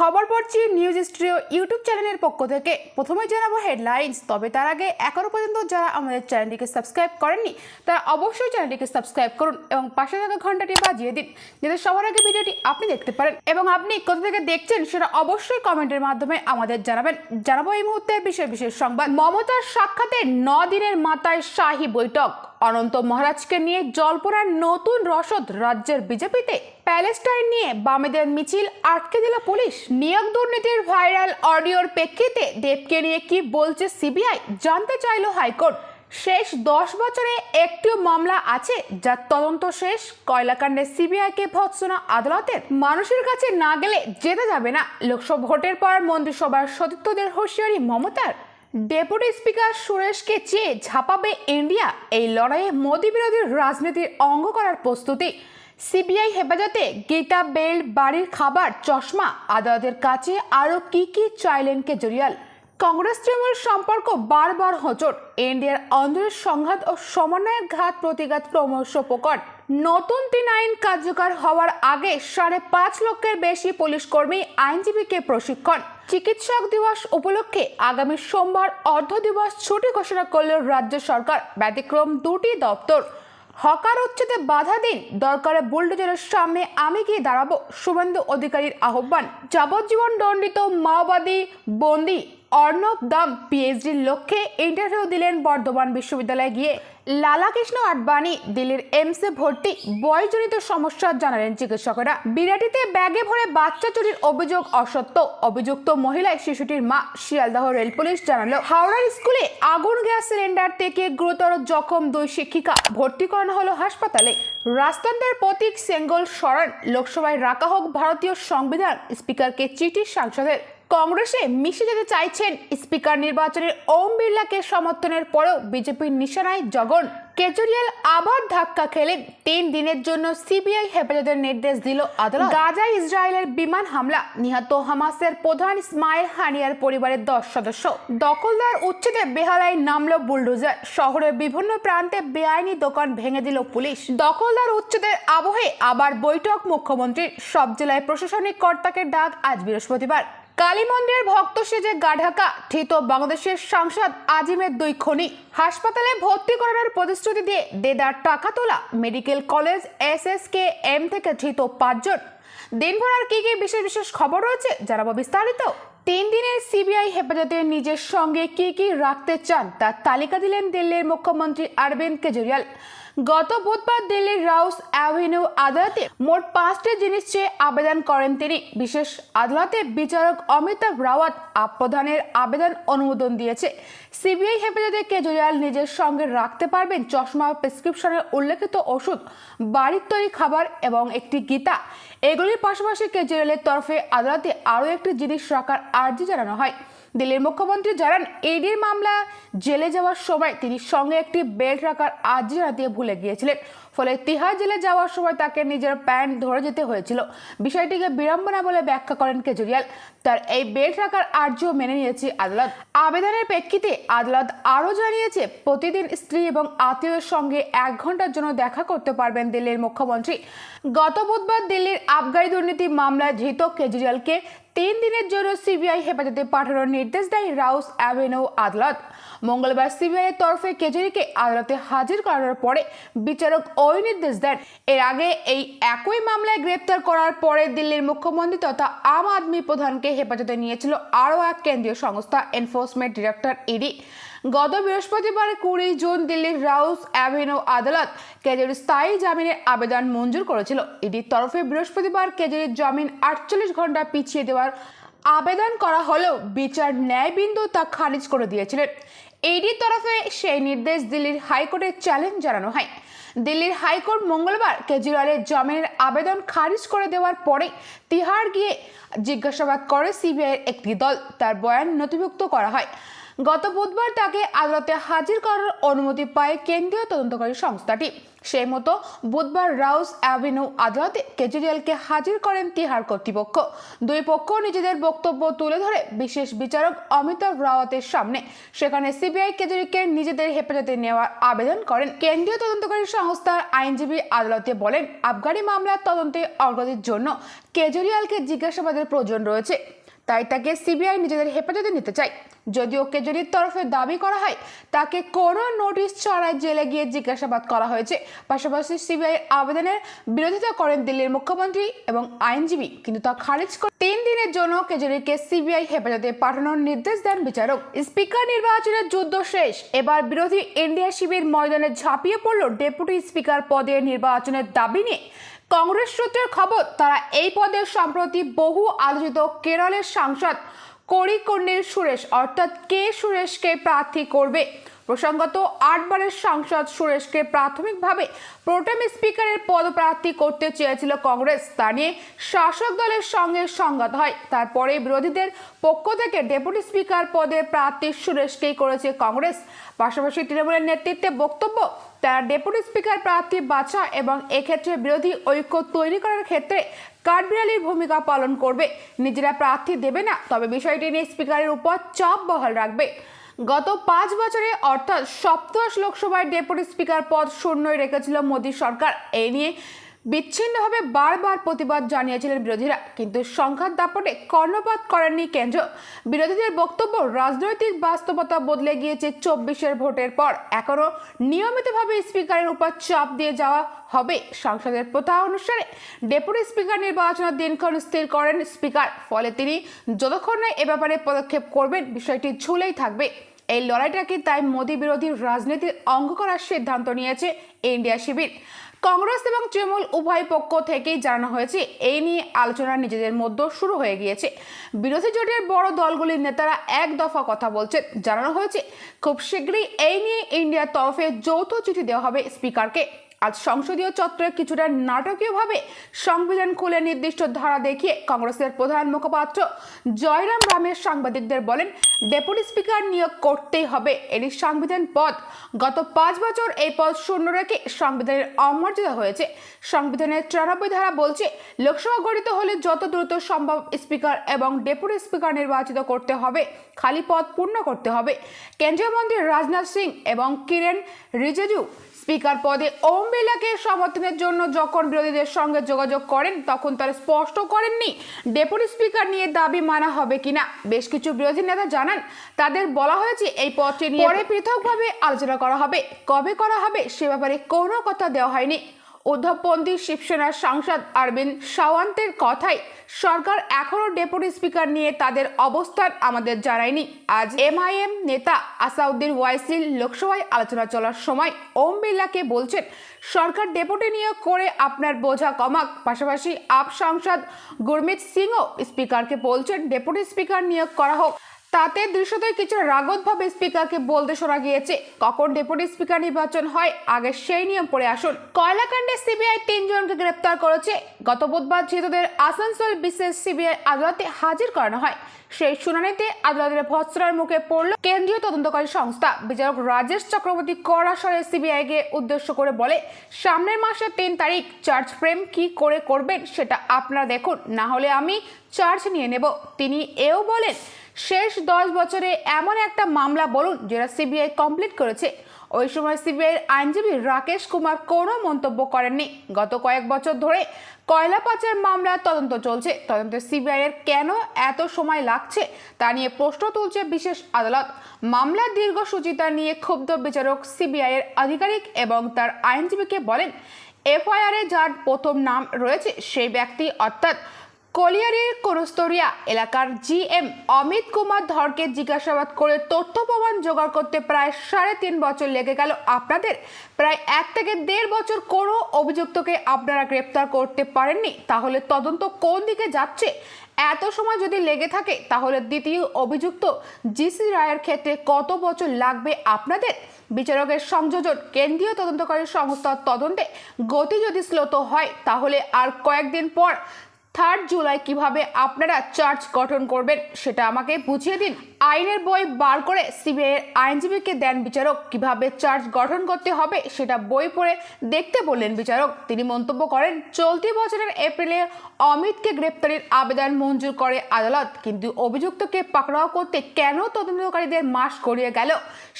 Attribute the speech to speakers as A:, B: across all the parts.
A: খবর পড়ছি news studio YouTube চ্যানেলের পক্ষ থেকে। প্রথমে জানাব হেডলাইন্স, তবে তার আগে এখনও পর্যন্ত যারা আমাদের চ্যানেলটিকে সাবস্ক্রাইব করেননি, তারা অবশ্যই চ্যানেলটিকে সাবস্ক্রাইব করুন এবং পাশে থাকা ঘন্টাটি বাজিয়ে দিন, যাতে সবার আগে ভিডিওটি আপনি দেখতে পারেন। এবং আপনি কোথা থেকে দেখছেন সেটা অবশ্যই কমেন্টের মাধ্যমে আমাদের জানাবেন। জানাব এই মুহূর্তে বিশেষ বিশেষ সংবাদ। মমতার সাক্ষাতে ন দিনের মাথায় শাহী বৈঠক। অনন্ত মহারাজকে নিয়ে জল্পনার নতুন রসদ রাজ্যের বিজেপিতে প্যালেস্টাইন নিয়ে বামেদের মিছিল আটকে দিল পুলিশ। নিয়োগ দুর্নীতির ভাইরাল অডিওর প্রেক্ষিতে দেবকে নিয়ে কি বলছে সিবিআই জানতে চাইল হাইকোর্ট। শেষ দশ বছরে একটিও মামলা আছে যার তদন্ত শেষ। কয়লাকাণ্ডে সিবিআইকে ভৎসনা আদালতের। মানুষের কাছে না গেলে যেতে যাবে না। লোকসভা ভোটের পর মন্ত্রিসভার সদস্যদের হুঁশিয়ারি মমতার। ডেপুটি স্পিকার সুরেশকে চেয়ে ঝাঁপাবে ইন্ডিয়া। এই লড়াইয়ে মোদি বিরোধী রাজনীতির অঙ্গ করার প্রস্তুতি। সিবিআই হেফাজতে গীতা বেল বাড়ির খাবার, চশমা, আদালতের কাছে আরও কি কি চাইলেন কেজরিওয়াল কংগ্রেস তৃণমূল সম্পর্ক বারবার হোঁচট। ইন্ডিয়ার অন্দরের সংঘাত ও সমন্বয়ের ঘাত প্রতিঘাত ক্রমশ প্রকট। নতুন তিন আইন কার্যকর হওয়ার আগে সাড়ে পাঁচ লক্ষের বেশি পুলিশ কর্মী আইনজীবীকে প্রশিক্ষণ। চিকিৎসক দিবস উপলক্ষে আগামী সোমবার অর্ধ দিবস ছুটি ঘোষণা করল রাজ্য সরকার। ব্যতিক্রম দুটি দপ্তর। হকার উচ্ছেদে বাধা দিন, দরকারে বুলডোজারের সামনে আমি গিয়ে দাঁড়াবো, শুভেন্দু অধিকারীর আহ্বান। যাবজ্জীবন দণ্ডিত মাওবাদী বন্দি অর্ণব দাম পিএইচডির লক্ষ্যে ইন্টারভিউ দিলেন বর্ধমান বিশ্ববিদ্যালয়ে গিয়ে। লালাকৃষ্ণ আডবাণী, দিল্লির এমসে ভর্তি বয়সজনিত সমস্যা জানালেন চিকিৎসকেরা। বিরাটিতে ব্যাগে ভরে বাচ্চা চুরির অভিযোগ অসত্য। অভিযুক্ত মহিলায় শিশুটির মা শিয়ালদহ রেল পুলিশ জানালো, হাওড়ার স্কুলে আগুন গ্যাস সিলিন্ডার থেকে গুরুতর জখম দুই শিক্ষিকা। ভর্তি করানো হলো হাসপাতালে। রাজতন্ত্রের প্রতীক সেঙ্গল সরান লোকসভায় রাখা হোক ভারতীয় সংবিধান, স্পিকারকে চিঠি সাংসদের। কংগ্রেসে মিশে যেতে চাইছেন স্পিকার নির্বাচনের ওম বিড়লাকে সমর্থনের পরেও বিজেপির নিশানায় জগন কেজরিওয়াল আবার ধাক্কা খেলেন তিন দিনের জন্য সিবিআই হেফাজতের নির্দেশ দিল আদালত। গাজা ইসরায়েলের বিমান হামলা, নিহত হামাসের প্রধান ইসমাইল হানিয়ার পরিবারের দশ সদস্য। দখলদার উচ্ছেদে বেহালায় নামল বুলডোজার। শহরের বিভিন্ন প্রান্তে বেআইনি দোকান ভেঙে দিল পুলিশ। দখলদার উচ্ছেদের আবহে আবার বৈঠক মুখ্যমন্ত্রীর। সব জেলায় প্রশাসনিক কর্তাকে ডাক আজ বৃহস্পতিবার। কালী মন্দিরের ভক্ত সেজে গা ঢাকা, ধৃত বাংলাদেশের সাংসদ আজিমের দুই খনি। হাসপাতালে ভর্তি করানোর প্রতিশ্রুতি দিয়ে দেদার টাকা তোলা medical college S S K M থেকে ধৃত পাঁচজন। দিনভর আর কি কি বিশেষ বিশেষ খবর রয়েছে জানাব বিস্তারিত। তিন দিনের সিবিআই হেফাজতে নিজের সঙ্গে কি কি রাখতে চান তার তালিকা দিলেন দিল্লির মুখ্যমন্ত্রী অরবিন্দ কেজরিওয়াল। গত বুধবার দিল্লির রাউস অ্যাভিনিউ আদালতে মোট পাঁচটি জিনিস চেয়ে আবেদন করেন তিনি। বিশেষ আদালতে বিচারক অমিতাভ রাওয়াত প্রধানের আবেদন অনুমোদন দিয়েছে। সিবিআই হেফাজতে কেজরিওয়াল নিজের সঙ্গে রাখতে পারবেন চশমা প্রেসক্রিপশনের উল্লেখিত ওষুধ, বাড়ির তৈরি খাবার এবং একটি গীতা। এগুলির পাশাপাশি কেজরিওয়ালের তরফে আদালতে আরও একটি জিনিস রাখার আর্জি জানানো হয়। দিল্লির মুখ্যমন্ত্রী জানান, এডির মামলা জেলে যাওয়ার সময় তিনি সঙ্গে একটি বেল্ট রাখার আর্জি জানাতে ভুলে গিয়েছিলেন। ফলে তিহার জেলে যাওয়ার সময় তাকে নিজের প্যান্ট ধরে যেতে হয়েছিল। বিষয়টিকে বিড়ম্বনা বলে ব্যাখ্যা করেন কেজরিওয়াল। তার এই বেল্ট রাখার আর্জিও মেনে নিয়েছে আদালত। আবেদনের প্রেক্ষিতে আদালত আরও জানিয়েছে, প্রতিদিন স্ত্রী এবং আত্মীয়ের সঙ্গে এক ঘণ্টার জন্য দেখা করতে পারবেন দিল্লির মুখ্যমন্ত্রী। গত বুধবার দিল্লির আবগারি দুর্নীতি মামলায় ধৃত কেজরিওয়ালকে তিন দিনের জন্য সিবিআই হেফাজতে পাঠানোর নির্দেশ দেয় রাউস অ্যাভিনিউ আদালত। মঙ্গলবার সিবিআই এর তরফে কেজরিকে আদালতে হাজির করার পরে বিচারক ওই নির্দেশ দেন। এর আগে এই একই মামলায় গ্রেপ্তার করার পরে দিল্লির মুখ্যমন্ত্রী তথা আম আদমি প্রধানকে হেফাজতে নিয়েছিল আরও এক কেন্দ্রীয় সংস্থা, এনফোর্সমেন্ট ডিরেক্টর ইডি। গত বৃহস্পতিবার কুড়ি জুন দিল্লির রাউস অ্যাভিনিউ আদালত কেজরির স্থায়ী জামিনের আবেদন মঞ্জুর করেছিল। ইডির তরফে বৃহস্পতিবার কেজরির জামিন আটচল্লিশ ঘণ্টা পিছিয়ে দেওয়ার আবেদন করা হলেও বিচার ন্যায়বিন্দু তা খারিজ করে দিয়েছিলেন। ইডির তরফে সেই নির্দেশ দিল্লির হাইকোর্টে চ্যালেঞ্জ জানানো হয়। দিল্লির হাইকোর্ট মঙ্গলবার কেজরিওয়ালের জামিনের আবেদন খারিজ করে দেওয়ার পরে তিহার গিয়ে জিজ্ঞাসাবাদ করে সিবিআইয়ের একটি দল। তার বয়ান নথিভুক্ত করা হয়। গত বুধবার তাকে আদালতে হাজির করার অনুমতি পায় কেন্দ্রীয় তদন্তকারী সংস্থাটি। সেই মতো বুধবার রাউস অ্যাভিনিউ আদালতে কেজরিওয়ালকে হাজির করেন তিহার কর্তৃপক্ষ। দুই পক্ষ নিজেদের বক্তব্য তুলে ধরে বিশেষ বিচারক অমিতাভ রাওয়াতের সামনে। সেখানে সিবিআই কেজরিকে নিজেদের হেফাজতে নেওয়ার আবেদন করেন। কেন্দ্রীয় তদন্তকারী সংস্থার আইনজীবী আদালতে বলেন আবগারি মামলার তদন্তে অগ্রগতির জন্য কেজরিওয়ালকে জিজ্ঞাসাবাদের প্রয়োজন রয়েছে। তাই তাকে সিবিআই নিজেদের হেফাজতে নিতে চায় যদিও কেজরির তরফে দাবি করা হয়, তাকে কোনো নোটিশ ছাড়াই জেলে গিয়ে জিজ্ঞাসাবাদ করা হয়েছে। পাশাপাশি সিবিআই আবেদনের বিরোধিতা করেন দিল্লির মুখ্যমন্ত্রী এবং আইনজীবী, কিন্তু তা খারিজ করে তিন দিনের জন্য কেজরিকে সিবিআই হেফাজতে পাঠানোর নির্দেশ দেন বিচারক। স্পিকার নির্বাচনের যুদ্ধ শেষ, এবার বিরোধী ইন্ডিয়া শিবির ময়দানে ঝাঁপিয়ে পড়ল ডেপুটি স্পিকার পদে নির্বাচনের দাবি নিয়ে। কংগ্রেস সূত্রের খবর, তারা এই পদে সম্প্রতি বহু আলোচিত কেরলের সাংসদ করিকর্ণের সুরেশ, অর্থাৎ কে সুরেশকে প্রার্থী করবে? প্রসঙ্গত, আটবারের সাংসদ সুরেশকে প্রাথমিকভাবে প্রোটেম স্পিকারের পদপ্রার্থী করতে চেয়েছিল কংগ্রেস। তা নিয়ে শাসক দলের সঙ্গে সংঘাত হয়। তারপরে বিরোধীদের পক্ষ থেকে ডেপুটি স্পিকার পদে প্রার্থী সুরেশকেই করেছে কংগ্রেস। পাশাপাশি তৃণমূলের নেতৃত্বে বক্তব্য, তারা ডেপুটি স্পিকার প্রার্থী বাছা এবং এক্ষেত্রে বিরোধী ঐক্য তৈরি করার ক্ষেত্রে কাঠবিড়ালির ভূমিকা পালন করবে। নিজেরা প্রার্থী দেবে না, তবে বিষয়টি নিয়ে স্পিকারের উপর চাপ বহাল রাখবে। গত পাঁচ বছরে অর্থাৎ সপ্তদশ লোকসভায় ডেপুটি স্পিকার পদ শূন্যই রেখেছিল মোদী সরকার। এই নিয়ে বিচ্ছিন্নভাবে বারবার প্রতিবাদ জানিয়েছিলেন বিরোধীরা, কিন্তু সংখ্যার দাপটে কর্ণপাত করেননি কেন্দ্র। বিরোধীদের বক্তব্য, রাজনৈতিক বাস্তবতা বদলে গিয়েছে চব্বিশের ভোটের পর। এখনও নিয়মিতভাবে স্পিকারের উপর চাপ দিয়ে যাওয়া হবে। সংসদের প্রথা অনুসারে ডেপুটি স্পিকার নির্বাচনের দিনক্ষণ স্থির করেন স্পিকার। ফলে তিনি যতক্ষণ না এ ব্যাপারে পদক্ষেপ করবেন, বিষয়টি ঝুলেই থাকবে। এই লড়াইটাকে তাই মোদী বিরোধী রাজনীতির অঙ্গ করার সিদ্ধান্ত নিয়েছে ইন্ডিয়া শিবির। কংগ্রেস এবং তৃণমূল উভয় পক্ষ থেকেই জানানো হয়েছে, এই নিয়ে আলোচনা নিজেদের মধ্যে শুরু হয়ে গিয়েছে। বিরোধী জোটের বড় দলগুলির নেতারা এক দফা কথা বলছেন। জানানো হয়েছে, খুব শীঘ্রই এই নিয়ে ইন্ডিয়ার তরফে যৌথ চিঠি দেওয়া হবে স্পিকারকে। আজ সংসদীয় চত্বরে কিছুটা নাটকীয়ভাবে সংবিধান খুলে নির্দিষ্ট ধারা দেখিয়ে কংগ্রেসের প্রধান মুখপাত্র জয়রাম রামের সাংবাদিকদের বলেন, ডেপুটি স্পিকার নিয়োগ করতেই হবে। এটি সংবিধান পদ। গত পাঁচ বছর এই পদ শূন্য রেখে সংবিধানের অমর্যাদা হয়েছে। সংবিধানের চুরানব্বই ধারা বলছে, লোকসভা গঠিত হলে যত দ্রুত সম্ভব স্পিকার এবং ডেপুটি স্পিকার নির্বাচিত করতে হবে। খালি পদ পূর্ণ করতে হবে। কেন্দ্রীয় মন্ত্রী রাজনাথ সিং এবং কিরেন রিজিজু স্পিকার পদে ওম বিড়লাকে সমর্থনের জন্য যখন বিরোধীদের সঙ্গে যোগাযোগ করেন, তখন তারা স্পষ্ট করেননি ডেপুটি স্পিকার নিয়ে দাবি মানা হবে কিনা। বেশ কিছু বিরোধী নেতা জানান, তাদের বলা হয়েছে এই পদটি নিয়ে পরে পৃথকভাবে আলোচনা করা হবে। কবে করা হবে সে ব্যাপারে কোনো কথা দেওয়া হয়নি। উদ্ধবপন্থী শিবসেনার সাংসদ অরবিন্দ সাওয়ান্তের কথাই সরকার এখনও ডেপুটি স্পিকার নিয়ে তাদের অবস্থান আমাদের জানায়নি। আজ এমআইএম নেতা আসাউদ্দিন ওয়াইসির লোকসভায় আলোচনা চলার সময় ওম বিড়লাকে বলছেন, সরকার ডেপুটি নিয়োগ করে আপনার বোঝা কমাক। পাশাপাশি আপ সাংসদ গুরমিত সিংও স্পিকারকে বলছেন, ডেপুটি স্পিকার নিয়োগ করা হোক। তাতে দৃশ্যতই কিছু রাগতভাবে স্পিকারকে বলতে শোনা গিয়েছে, কখন ডেপুটি স্পিকার নির্বাচন হয়, আগে সেই নিয়ম পড়ে আসুন। কয়লাকাণ্ডে সিবিআই তিনজনকে গ্রেপ্তার করেছে। গত বুধবার ধৃতদের আসানসোল বিশেষ সিবিআই আদালতে হাজির করানো হয়। সেই শুনানিতে আদালতের ভৎসরার মুখে পড়ল কেন্দ্রীয় তদন্তকারী সংস্থা। বিচারক রাজেশ চক্রবর্তী কড়াসরে সিবিআইকে উদ্দেশ্য করে বলে, সামনের মাসের তিন তারিখ চার্জ ফ্রেম কি করে করবেন সেটা আপনারা দেখুন। না হলে আমি চার্জ নিয়ে নেব। তিনি এও বলেন শেষ দশ বছরে এমন একটা মামলা বলুন যেটা সিবিআই কমপ্লিট করেছে। ওই সময় সিবিআইয়ের আইনজীবী রাকেশ কুমার কোনো মন্তব্য করেননি। গত কয়েক বছর ধরে কয়লা পাচার মামলার তদন্ত চলছে। তদন্তে সিবিআইয়ের কেন এত সময় লাগছে তা নিয়ে প্রশ্ন তুলছে বিশেষ আদালত। মামলার দীর্ঘসূচিতা নিয়ে ক্ষুব্ধ বিচারক সিবিআইয়ের আধিকারিক এবং তার আইনজীবীকে বলেন, এফআইআরে যার প্রথম নাম রয়েছে সেই ব্যক্তি অর্থাৎ কলিয়ারির কোনস্তরিয়া এলাকার জিএম অমিত কুমার ধরকে জিজ্ঞাসাবাদ করে তথ্য প্রমাণ জোগাড় করতে প্রায় সাড়ে তিন বছর লেগে গেল। আপনাদের প্রায় এক থেকে দেড় বছর কোনো অভিযুক্তকে আপনারা গ্রেপ্তার করতে পারেননি। তাহলে তদন্ত কোন দিকে যাচ্ছে? এত সময় যদি লেগে থাকে, তাহলে দ্বিতীয় অভিযুক্ত জিসি রায়ের ক্ষেত্রে কত বছর লাগবে আপনাদের? বিচারকের সংযোজন কেন্দ্রীয় তদন্তকারী সংস্থার তদন্তে গতি যদি শ্লোত হয়, তাহলে আর কয়েকদিন পর থার্ড জুলাই কীভাবে আপনারা চার্জ গঠন করবেন সেটা আমাকে বুঝিয়ে দিন। আইনের বই বার করে সিবিআই এর আইনজীবীকে দেন বিচারক, কীভাবে চার্জ গঠন করতে হবে সেটা বই পড়ে দেখতে বললেন বিচারক। তিনি মন্তব্য করেন, চলতি বছরের এপ্রিলে অমিতকে গ্রেপ্তারের আবেদন মঞ্জুর করে আদালত, কিন্তু অভিযুক্তকে পাকড়াও করতে কেন তদন্তকারীদের মাস গড়িয়ে গেল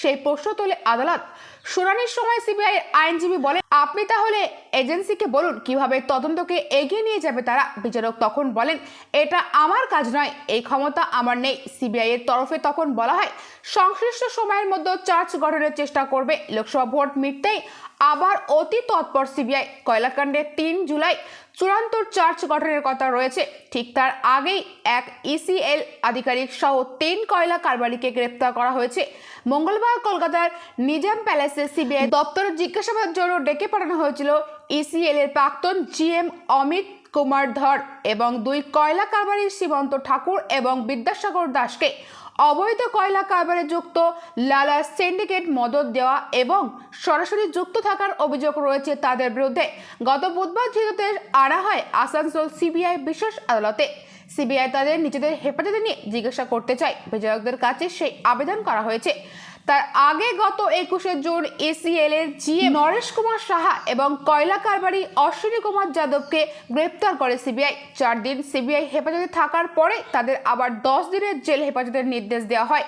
A: সেই প্রশ্ন তোলে আদালত। শুনানির সময় সিবিআই আইনজীবী বলেন, আপনি তাহলে এজেন্সিকে বলুন, কীভাবে তদন্তকে এগিয়ে নিয়ে যাবে তারা? বিচারক তখন বলেন, এটা আমার কাজ নয়, এই ক্ষমতা আমার নেই। সিবিআই এর তরফে তখন বলা হয় সংশ্লিষ্ট সময়ের মধ্যে চার্জ গঠনের চেষ্টা করবে। লোকসভা ভোট মিটতেই আবার অতি তৎপর সিবিআই। কয়লাকাণ্ডে তিন জুলাই চূড়ান্ত চার্জ গঠনের কথা রয়েছে। ঠিক তার আগেই এক ইসিএল আধিকারিক সহ তিন কয়লা কারবারিকে গ্রেপ্তার করা হয়েছে। মঙ্গলবার কলকাতার নিজাম প্যালেসে সিবিআই দপ্তরে জিজ্ঞাসাবাদের জন্য ডেকে পাঠানো হয়েছিল। ইসিএল এর প্রাক্তন জিএম অমিত কুমার ধর এবং দুই কয়লা কারবারির সীমন্ত ঠাকুর এবং বিদ্যাসাগর দাসকে অবৈধ কয়লা কারবারে যুক্ত লালা সিন্ডিকেট মদত দেওয়া এবং সরাসরি যুক্ত থাকার অভিযোগ রয়েছে তাদের বিরুদ্ধে। গত বুধবার ধৃততে আনা হয় আসানসোল সিবিআই বিশেষ আদালতে। সিবিআই তাদের নিজেদের হেফাজতে নিয়ে জিজ্ঞাসা করতে চায়। বিচারকদের কাছে সেই আবেদন করা হয়েছে। তার আগে গত একুশে জুন এসিএল এর জিএ নরেশ কুমার সাহা এবং কয়লা কারবারি অশ্বিনী কুমার যাদবকে গ্রেপ্তার করে সিবিআই চার দিন সিবিআই হেফাজতে থাকার পরে তাদের আবার দশ দিনের জেল হেফাজতের নির্দেশ দেওয়া হয়।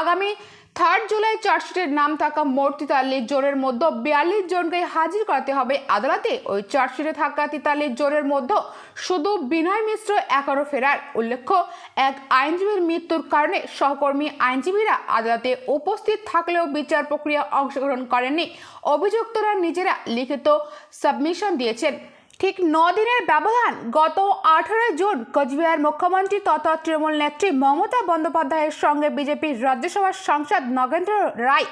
A: আগামী থার্ড জুলাই চার্জশিটের নাম থাকা মোট তেতাল্লিশ জোরের মধ্যে বিয়াল্লিশ জনকে হাজির করাতে হবে। আদালতে ওই চার্জশিটে থাকা তেতাল্লিশ জোরের মধ্যে শুধু বিনয় মিশ্র একারো ফেরার উল্লেখ্য, এক আইনজীবীর মৃত্যুর কারণে সহকর্মী আইনজীবীরা আদালতে উপস্থিত থাকলেও বিচার প্রক্রিয়া অংশগ্রহণ করেননি। অভিযুক্তরা নিজেরা লিখিত সাবমিশন দিয়েছেন। ঠিক ন দিনের ব্যবধান গত আঠারোই জুন কোচবিহার মুখ্যমন্ত্রী তথা তৃণমূল নেত্রী মমতা বন্দ্যোপাধ্যায়ের সঙ্গে বিজেপির রাজ্যসভার সাংসদ নগেন্দ্র রায়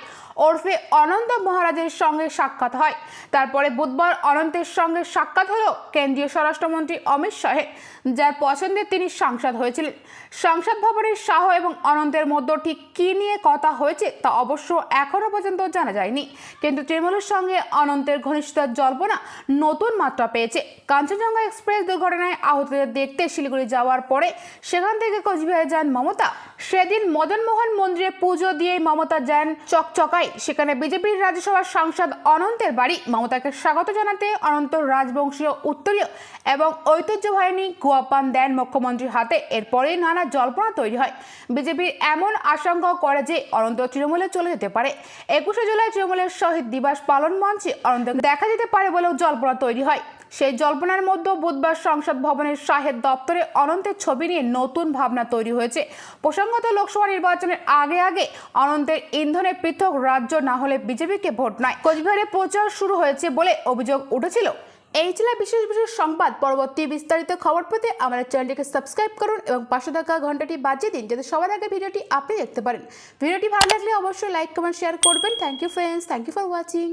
A: ওরফে অনন্ত মহারাজের সঙ্গে সাক্ষাৎ হয়। তারপরে বুধবার অনন্তের সঙ্গে সাক্ষাৎ হলো কেন্দ্রীয় স্বরাষ্ট্রমন্ত্রী অমিত শাহের যার পছন্দের তিনি সাংসদ হয়েছিলেন। সংসদ ভবনের শাহ এবং অনন্তের মধ্যে ঠিক কী নিয়ে কথা হয়েছে তা অবশ্য এখনও পর্যন্ত জানা যায়নি। কিন্তু তৃণমূলের সঙ্গে অনন্তের ঘনিষ্ঠতার জল্পনা নতুন মাত্রা পেয়েছে। কাঞ্চনজঙ্ঘা এক্সপ্রেস দুর্ঘটনায় আহতদের দেখতে শিলিগুড়ি যাওয়ার পরে সেখান থেকে কোচবিহারে যান মমতা। সেদিন মদনমোহন মন্দিরে পুজো দিয়ে মমতা যান চকচকায়। সেখানে বিজেপির রাজ্যসভার সাংসদ অনন্তের বাড়ি। মমতাকে স্বাগত জানাতে অনন্ত রাজবংশীয় উত্তরীয় এবং ঐতিহ্যবাহিনী গোয়াপান দেন মুখ্যমন্ত্রীর হাতে। এরপরেই নানা জল্পনা তৈরি হয়। বিজেপির এমন আশঙ্কা করে যে অনন্ত তৃণমূলে চলে যেতে পারে। একুশে জুলাই তৃণমূলের শহীদ দিবস পালন মঞ্চে অনন্ত দেখা যেতে পারে বলেও জল্পনা তৈরি হয়। সেই জল্পনার মধ্যে বুধবার সংসদ ভবনের শাহের দপ্তরে অনন্তের ছবি নিয়ে নতুন ভাবনা তৈরি হয়েছে। প্রসঙ্গত লোকসভা নির্বাচনের আগে আগে অনন্তের ইন্ধনে পৃথক রাজ্য না হলে বিজেপিকে ভোট নয় কোচবিহারে প্রচার শুরু হয়েছে বলে অভিযোগ উঠেছিল। এই ছিল বিশেষ বিশেষ সংবাদ। পরবর্তী বিস্তারিত খবর পেতে আমাদের চ্যানেলটিকে সাবস্ক্রাইব করুন এবং পাশে থাকা ঘন্টাটি বাজিয়ে দিন যাতে সবার আগে ভিডিওটি আপনি দেখতে পারেন। ভিডিওটি ভালো লাগলে অবশ্যই লাইক, কমেন্ট, শেয়ার করবেন। Thank you friends thank you for watching